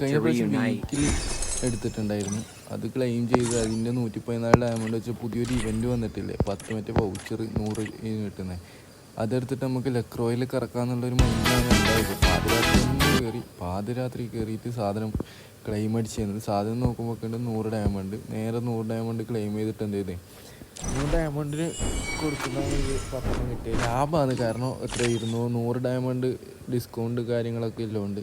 കഴിഞ്ഞ പ്രാവശ്യം വീക്കിൽ എടുത്തിട്ടുണ്ടായിരുന്നു. അത് ക്ലെയിം ചെയ്ത് അതിന്റെ നൂറ്റി പതിനാല് ഡയമണ്ട് വെച്ച് പുതിയൊരു ഇവന്റ് വന്നിട്ടില്ലേ? പത്ത് മറ്റേ വൗച്ചർ നൂറ് കിട്ടുന്നത് അതെടുത്തിട്ട് നമുക്ക് ലക്രോയിൽ കറക്കാന്നുള്ളൊരു മൈൻഡാണ് ഉണ്ടായത്. പാതിരാത്രി കയറി പാതിരാത്രി കയറിയിട്ട് സാധനം ക്ലെയിം അടിച്ച് തന്നത് സാധനം നോക്കുമ്പോൾ കണ്ട് നൂറ് ഡയമണ്ട് നേരെ നൂറ് ഡയമണ്ട് ക്ലെയിം ചെയ്തിട്ട് എന്ത് ചെയ്തേ? നൂറ് ഡയമണ്ടിന് കൊടുക്കുന്ന ഒരു പത്രം കിട്ടിയത് ലാഭമാണ് കാരണം എത്ര ഇരുന്നൂറ് നൂറ് ഡയമണ്ട് ഡിസ്കൗണ്ട് കാര്യങ്ങളൊക്കെ ഉള്ളതുകൊണ്ട്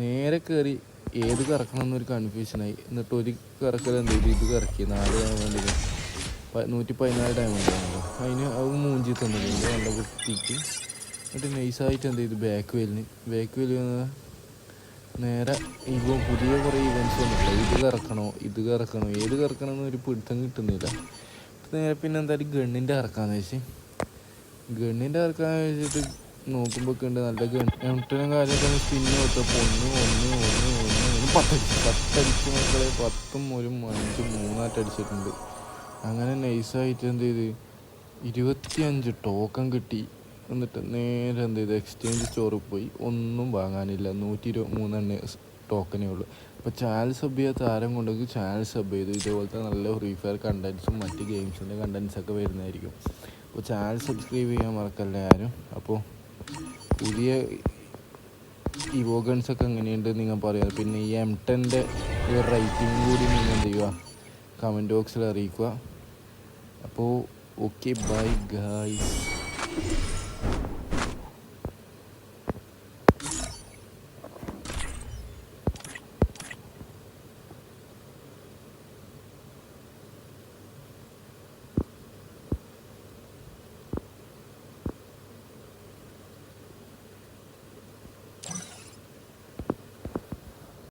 നേരെ കയറി ഏത് കറക്കണം എന്നൊരു കൺഫ്യൂഷനായി എന്നിട്ട് ഒരു കറക്കൽ എന്ത് ചെയ്തു? ഇത് കറക്കി. നാല് ഡയമണ്ടിന് പ- നൂറ്റി പതിനാല് ഡയമണ്ട് ആണല്ലോ അതിന് അത് മൂഞ്ചി തന്നിട്ടുണ്ട് നല്ല വൃത്തിക്ക്. എന്നിട്ട് നൈസായിട്ട് എന്ത് ചെയ്തു? ബാക്ക് വെല്ലിന് ബാക്ക് വെല്ല് നേരെ ഇപ്പോൾ പുതിയ കുറേ ഇവന്റ്സ് വന്നിട്ടില്ല ഇത് കറക്കണോ? ഇത് കറക്കണോ? ഏത് കറക്കണം എന്നൊരു പിടുത്തം കിട്ടുന്നില്ല. നേരെ പിന്നെ എന്തായാലും ഗണ്ണിന്റെ ഇറക്കാന്ന് വെച്ച്. ഗണ്ണിന്റെ ഇറക്കാന്ന് വെച്ചിട്ട് നോക്കുമ്പോൾ ഉണ്ട്. നല്ല എംട്ടനും കാര്യമൊക്കെ സ്പിന്ന് കൊടുത്തപ്പോൾ ഒന്ന് ഒന്ന് ഒന്ന് ഒന്ന് ഒന്ന് പത്തടിച്ച് പത്തടിച്ച് മക്കളെ പത്തും ഒരു അഞ്ചും മൂന്നായിട്ട് അടിച്ചിട്ടുണ്ട്. അങ്ങനെ നൈസായിട്ട് എന്ത് ചെയ്ത്? ഇരുപത്തിയഞ്ച് ടോക്കൺ കിട്ടി. എന്നിട്ട് നേരെ എന്ത് ചെയ്ത്? എക്സ്ചേഞ്ച് സ്റ്റോറിൽ പോയി. ഒന്നും വാങ്ങാനില്ല. നൂറ്റി ഇരുപത് മൂന്നെണ്ണ ടോക്കനേ ഉള്ളൂ. അപ്പോൾ ചാനൽ സബ് ചെയ്യാത്ത ആരും കൊണ്ടെങ്കിൽ ചാനൽ സബ് ചെയ്തു ഇതുപോലത്തെ നല്ല ഫ്രീ ഫയർ കണ്ടൻസും മറ്റ് ഗെയിംസിന്റെ കണ്ടൻസൊക്കെ വരുന്നതായിരിക്കും. അപ്പോൾ ചാനൽ സബ്സ്ക്രൈബ് ചെയ്യാൻ മറക്കല്ലേ ആരും? അപ്പോൾ പുതിയ ഇവോ ഒക്കെ എങ്ങനെയുണ്ട് നിങ്ങൾ പറയാം. പിന്നെ ഈ എം ടെന്റെ ഒരു റേറ്റിംഗ് കൂടി നിങ്ങൾ എന്ത് ചെയ്യുക കമന്റ് ബോക്സിൽ അറിയിക്കുക. അപ്പോൾ ഓക്കെ ബൈ ഗായ്സ്